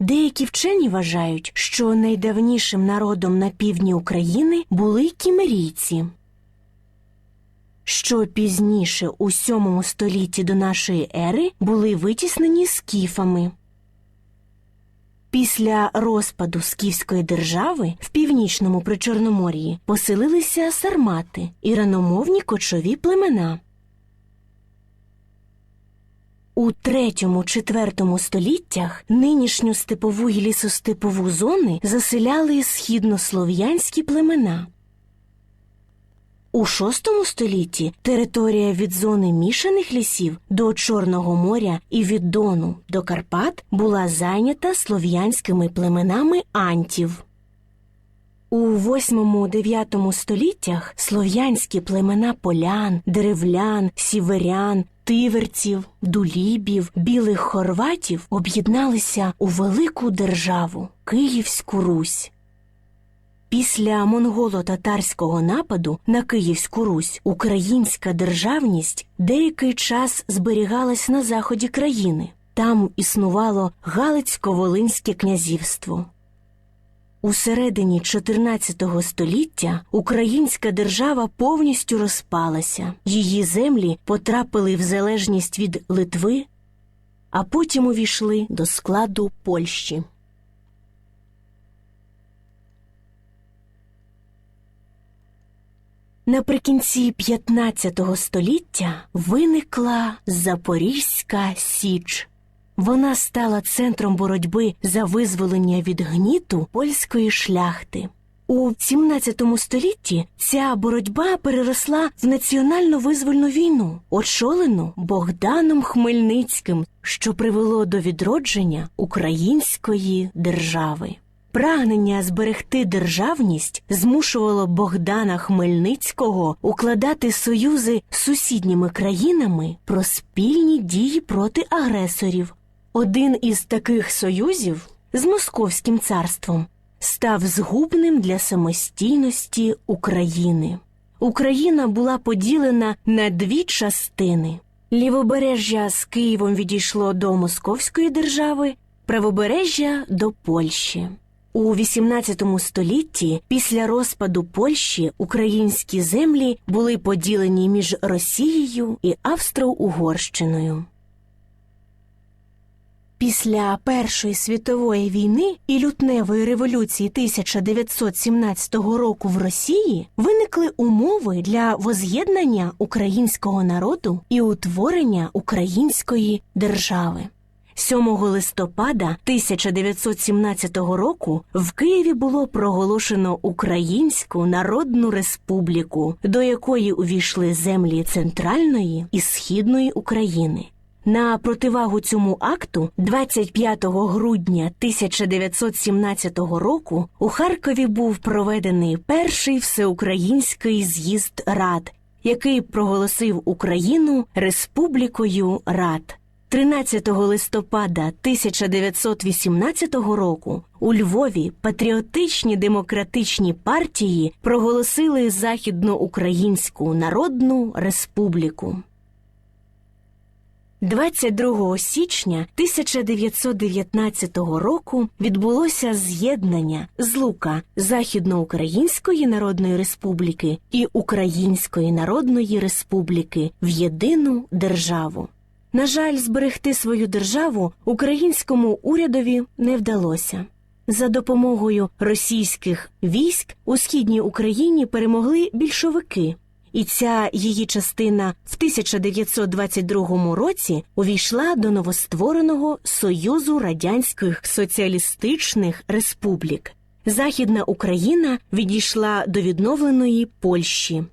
Деякі вчені вважають, що найдавнішим народом на півдні України були кімерійці. Що пізніше, у сьомому столітті до нашої ери, були витіснені скіфами. Після розпаду Скіфської держави в північному Причорномор'ї поселилися сармати і раномовні кочові племена. У третьому-четвертому століттях нинішню степову і лісостепову зони заселяли східнослов'янські племена. У VI столітті територія від зони мішаних лісів до Чорного моря і від Дону до Карпат була зайнята слов'янськими племенами антів. У 8-9 століттях слов'янські племена полян, деревлян, сіверян, тиверців, дулібів, білих хорватів об'єдналися у велику державу Київську Русь. Після монголо-татарського нападу на Київську Русь українська державність деякий час зберігалась на заході країни. Там існувало Галицько-Волинське князівство. У середині 14 століття українська держава повністю розпалася. Її землі потрапили в залежність від Литви, а потім увійшли до складу Польщі. Наприкінці 15 століття виникла Запорізька Січ. Вона стала центром боротьби за визволення від гніту польської шляхти. У 17 столітті ця боротьба переросла в національно визвольну війну, очолену Богданом Хмельницьким, що привело до відродження української держави. Прагнення зберегти державність змушувало Богдана Хмельницького укладати союзи з сусідніми країнами про спільні дії проти агресорів. Один із таких союзів з Московським царством став згубним для самостійності України. Україна була поділена на дві частини. Лівобережжя з Києвом відійшло до Московської держави, правобережжя до Польщі. У XVIII столітті після розпаду Польщі українські землі були поділені між Росією і Австро-Угорщиною. Після Першої світової війни і лютневої революції 1917 року в Росії виникли умови для воз'єднання українського народу і утворення української держави. 7 листопада 1917 року в Києві було проголошено Українську Народну Республіку, до якої увійшли землі Центральної і Східної України. На противагу цьому акту 25 грудня 1917 року у Харкові був проведений перший всеукраїнський з'їзд рад, який проголосив Україну Республікою Рад. 13 листопада 1918 року у Львові патріотичні демократичні партії проголосили Західноукраїнську Народну Республіку. 22 січня 1919 року відбулося з'єднання злука Західноукраїнської Народної Республіки і Української Народної Республіки в єдину державу. На жаль, зберегти свою державу українському урядові не вдалося. За допомогою російських військ у східній Україні перемогли більшовики, і ця її частина в 1922 році увійшла до новоствореного Союзу Радянських Соціалістичних Республік. Західна Україна відійшла до відновленої Польщі.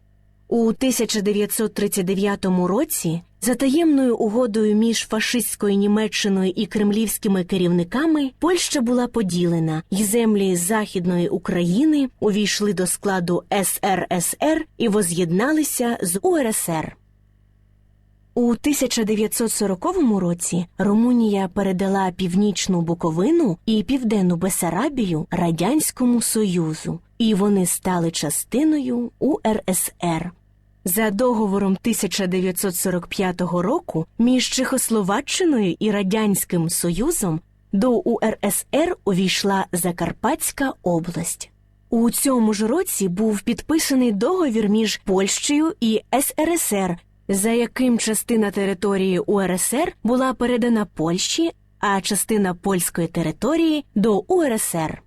У 1939 році за таємною угодою між фашистською Німеччиною і кремлівськими керівниками Польща була поділена, і землі Західної України увійшли до складу СРСР і воз'єдналися з УРСР. У 1940 році Румунія передала північну Буковину і південну Бесарабію Радянському Союзу, і вони стали частиною УРСР. За договором 1945 року між Чехословаччиною і Радянським Союзом до УРСР увійшла Закарпатська область. У цьому ж році був підписаний договір між Польщею і СРСР, за яким частина території УРСР була передана Польщі, а частина польської території до УРСР.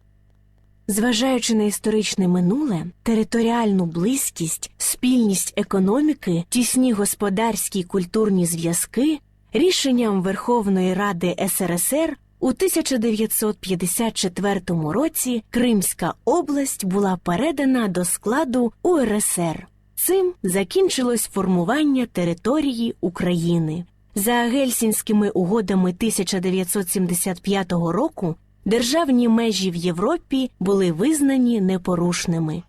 Зважаючи на історичне минуле, територіальну близькість, спільність економіки, тісні господарські й культурні зв'язки, рішенням Верховної Ради СРСР у 1954 році Кримська область була передана до складу УРСР. Цим закінчилось формування території України. За Гельсінськими угодами 1975 року державні межі в Європі були визнані непорушними.